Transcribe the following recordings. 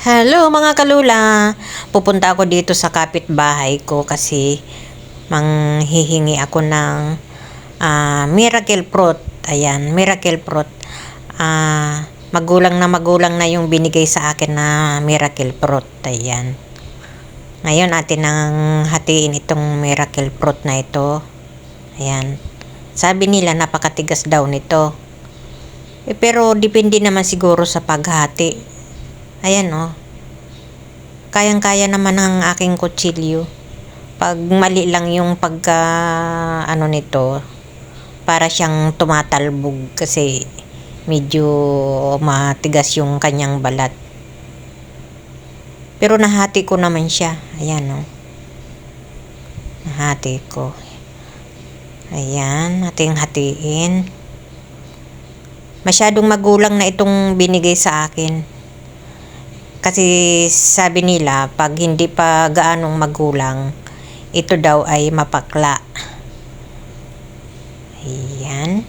Hello mga kalula! Pupunta ako dito sa kapitbahay ko kasi manghihingi ako ng ah, miracle fruit. Ayan, miracle fruit. Ah, magulang na magulang na yung binigay sa akin na miracle fruit. Ayan. Ngayon atin nang hatiin itong miracle fruit na ito. Ayan. Sabi nila napakatigas daw nito. Eh, pero depende naman siguro sa paghati. Ayan oh. Kayang-kaya naman ng aking kutsilyo. Pag mali lang yung pagka ano nito, para siyang tumatalbog kasi medyo matigas yung kanyang balat. Pero nahati ko naman siya. Ayan oh. Nahati ko. Ayan, ating hatiin. Masyadong magulang na itong binigay sa akin. Kasi sabi nila, pag hindi pa gaanong magulang, ito daw ay mapakla. Ayan.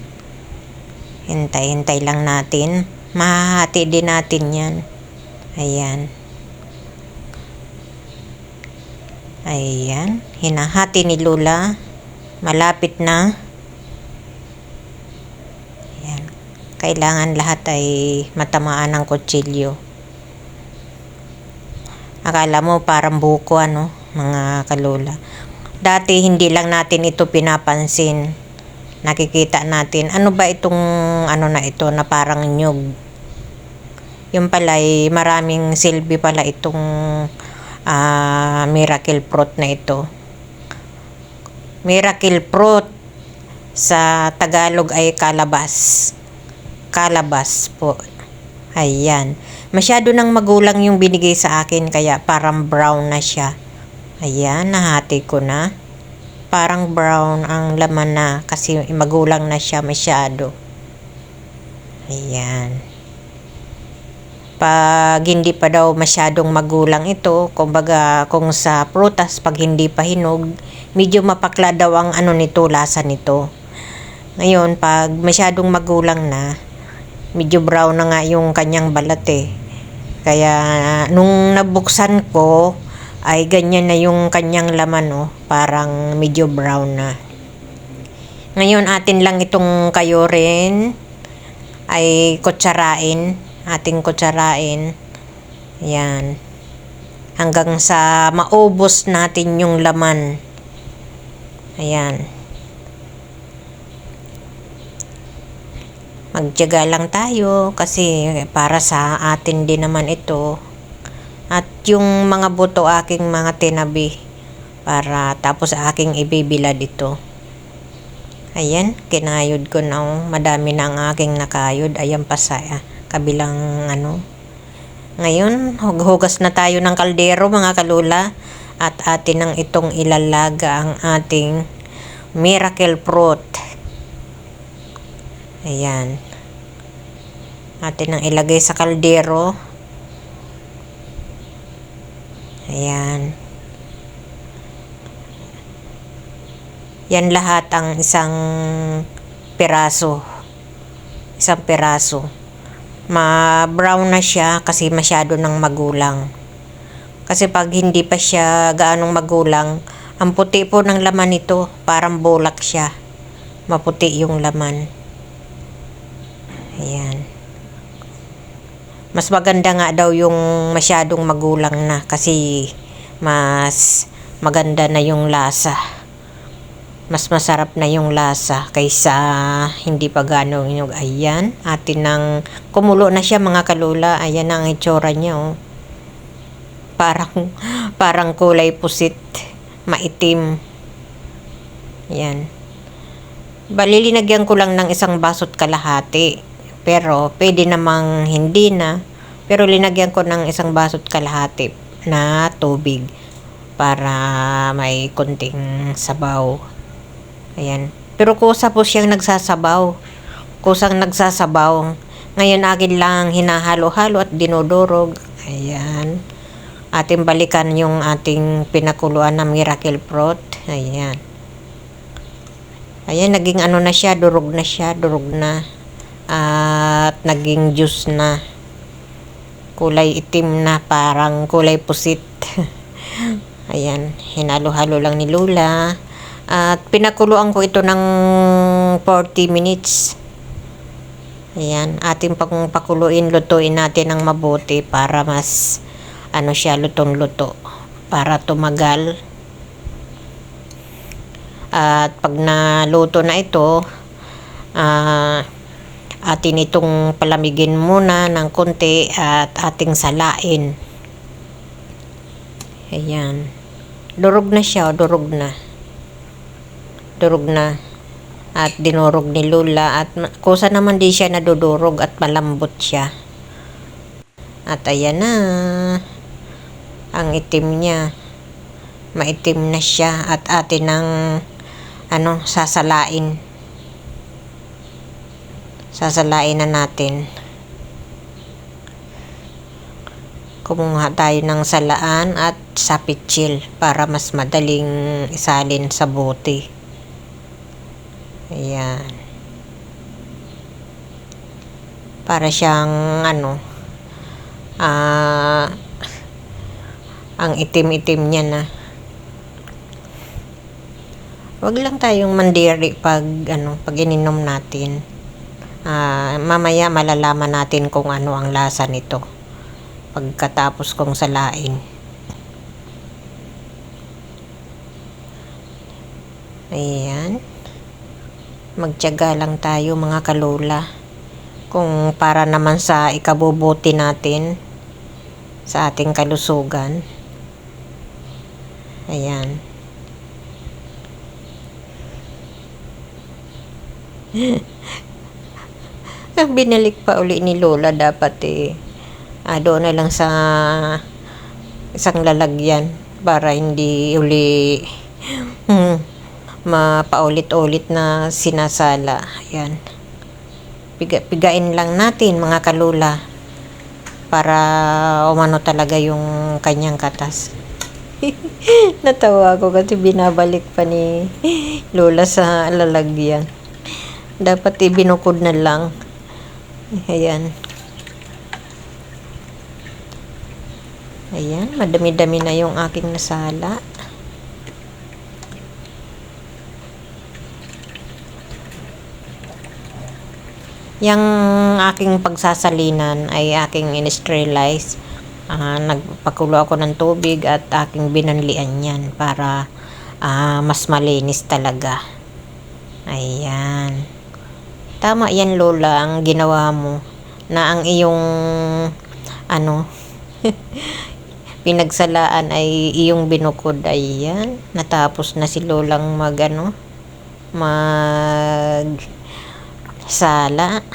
Hintay-hintay lang natin. Mahahati din natin yan. Ayan. Ayan. Hinahati ni Lula. Malapit na. Ayan. Kailangan lahat ay matamaan ng kutsilyo. Akala mo parang buko ano, mga kalula. Dati hindi lang natin ito pinapansin. Nakikita natin, ano ba itong ano na ito na parang nyug. Yung pala ay maraming silbi pala itong ah, miracle fruit na ito. Miracle fruit sa Tagalog ay kalabas. Kalabas po. Ayan. Masyado nang magulang yung binigay sa akin kaya parang brown na siya. Ayan, nahati ko na. Parang brown ang laman na kasi magulang na siya masyado. Ayan. Pag hindi pa daw masyadong magulang ito, kumbaga kung sa prutas pag hindi pa hinog, medyo mapakla daw ang ano nito, lasa nito. Ngayon, pag masyadong magulang na, medyo brown na nga yung kanyang balat eh. Kaya nung nabuksan ko, ay ganyan na yung kanyang laman oh, parang medyo brown na. Ngayon atin lang itong kayo rin ay kutsarain, ating kutsarain. Yan. Hanggang sa maubos natin yung laman. Ayan. Magtiyaga lang tayo kasi para sa atin din naman ito. At yung mga buto aking mga tinabi para tapos aking ibibilad ito. Ayan, kinayod ko na oh. madami na ang aking nakayod. Ayan pa sa kabilang ano. Ngayon, hugas na tayo ng kaldero mga kalula at atin ang itong ilalaga ang ating miracle fruit. Ayan. Atin ang ilagay sa kaldero. Ayan. Yan lahat ang isang piraso. Isang piraso. Ma-brown na siya kasi masyado ng magulang. Kasi pag hindi pa siya gaanong magulang, ang puti po ng laman nito, parang bulak siya. Maputi yung laman. Ayan. Mas maganda nga daw yung masyadong magulang na kasi mas maganda na yung lasa. Mas masarap na yung lasa kaysa hindi pa gano'ng yung ayan. Atin nang kumulo na siya mga kalula. Ayan ang itsura niya oh. Parang, parang kulay pusit. Maitim. Ayan. Balilinagyan ko lang ng isang basot kalahati. Pero pwede namang hindi na. Pero linagyan ko ng isang basot kalahati na tubig para may konting sabaw. Ayan. Pero kusa po siyang nagsasabaw. Kusang nagsasabaw. Ngayon akin lang hinahalo-halo at dinudurog. Ayan. Ating balikan yung ating pinakuluan na miracle fruit. Ayan. Ayan, naging ano na siya, durog na siya, durog na. At naging juice na. kulay itim na parang kulay pusit. Ayan, hinalo-halo lang ni Lola. At pinakuluan ko ito ng 40 minutes. Ayan, ating pang pakuluin, lutuin natin ng mabuti para mas ano siya, lutong-luto. Para tumagal. At pag naluto na ito, ah atin itong palamigin muna ng konti at ating salain. Ayan. Durog na siya, o durog na. Durog na. At dinurog ni Lula at kusa naman din siya nadudurog at malambot siya. At ayan na. Ang itim niya. Maitim na siya at atin ng ano, sasalain. Sasalain na natin. Kumuha tayo ng salaan at sapitsil para mas madaling isalin sa bote. Ayan. Para siyang ano, ah, ang itim-itim niya na. Wag lang tayong mandiri pag ano, pag ininom natin. Ah, mamaya malalaman natin kung ano ang lasa nito pagkatapos kong salain. Ayan. Magtiyaga lang tayo mga kalula. Kung para naman sa ikabubuti natin sa ating kalusugan. Ayan. Binalik pa uli ni Lola dapat eh ah, doon na lang sa isang lalagyan para hindi uli hmm, mapaulit-ulit na sinasala. Ayan. Piga, pigain lang natin mga kalula para umano talaga yung kanyang katas. Natawa ako kasi binabalik pa ni Lola sa lalagyan. Dapat ibinukod na lang. Ayan. Ayan, madami-dami na yung aking nasala. Yang aking pagsasalinan ay aking in-sterilize. Ah, nagpakulo ako ng tubig at aking binanlian yan para ah, mas malinis talaga. Ayan. Tama yan Lola, ang ginawa mo na ang iyong ano pinagsalaan ay iyong binukod. Ayan natapos na si Lolang mag ano mag sala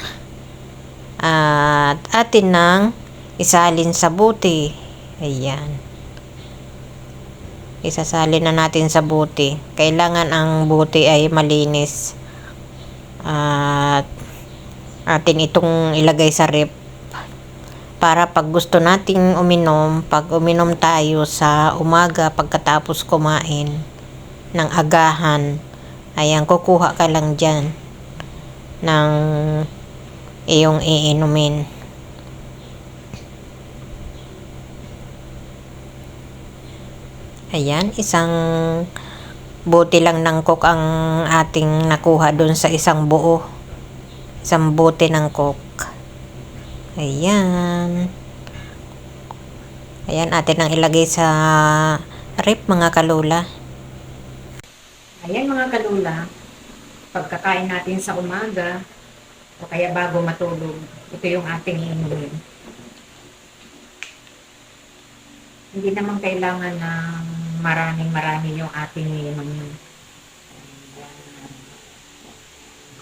at atin nang isalin sa buti ayan. Isasalin na natin sa buti kailangan ang buti ay malinis at atin itong ilagay sa rep para pag gusto nating uminom, pag uminom tayo sa umaga pagkatapos kumain ng agahan, ayan, kukuha ka lang dyan ng iyong iinumin. Ayan, isang bote lang ng coke ang ating nakuha doon sa isang buo. Isang bote ng coke. Ayan. Ayan, atin ang ilagay sa rep mga kalula. Ayan mga kalula, pagkakain natin sa umaga o kaya bago matulog, ito yung ating inumin. Hindi naman kailangan ng maraming marami yung ating inumin.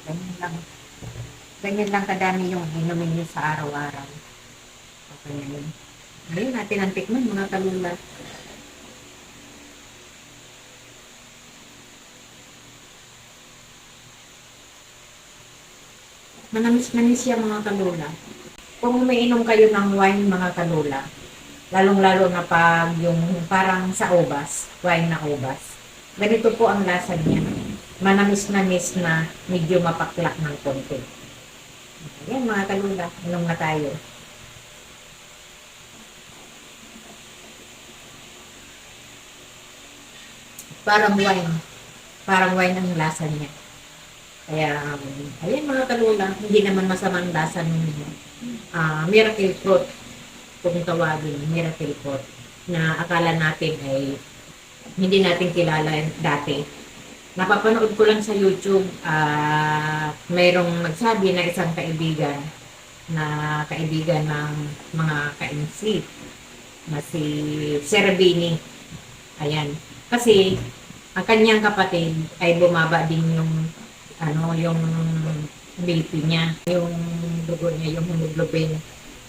Ganyan lang. Ganyan lang kadami yung inumin niyo sa araw-araw. Okay na yun. Ngayon natin ang tikman mga kalula. Manamis-manis siya mga kalula. Kung umiinom kayo ng wine mga kalula, lalong-lalo na pag yung parang sa ubas, wine na ubas. Ganito po ang lasa niya. Manamis-namis na medyo mapaklak ng konti. Ayan mga kalula, inom na tayo. Parang wine. Parang wine ang lasa niya. Kaya, um, ayan mga kalula, hindi naman masamang lasa ng uh, ah, miracle fruit kung tawagin, miracle fruit na akala natin ay hindi natin kilala dati. Napapanood ko lang sa YouTube at mayroong nagsabi na isang kaibigan na kaibigan ng mga ka-MC na si Sir Bini. Ayan. Kasi ang kanyang kapatid ay bumaba din yung ano, yung BP niya, yung dugo niya, yung hemoglobin,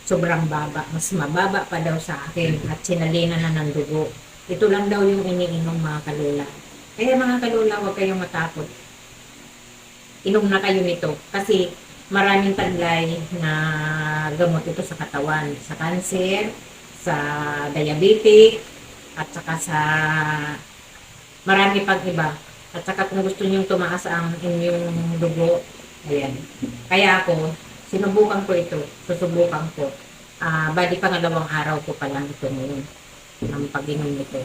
sobrang baba. Mas mababa pa daw sa akin at sinalina na ng dugo. Ito lang daw yung iniinom mga kalula. Kaya mga kalula, huwag kayong matakot. Inom na kayo nito. Kasi maraming taglay na gamot ito sa katawan. Sa cancer, sa diabetic, at saka sa marami pang iba. At saka kung gusto niyong tumaas ang inyong dugo, ayan. Kaya ako, sinubukan ko ito. Susubukan ko. Ah, bali pangalawang araw ko pa lang ito ngayon ang pag-inom nito.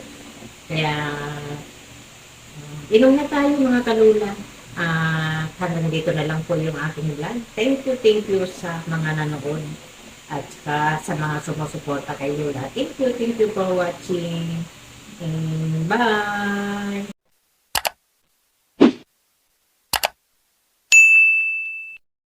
Kaya, ah, inom na tayo mga kalula. Ah, hanggang dito na lang po yung aking vlog. Thank you, thank you sa mga nanood at saka sa mga sumusuporta kay Lola. Thank you, thank you for watching. And bye!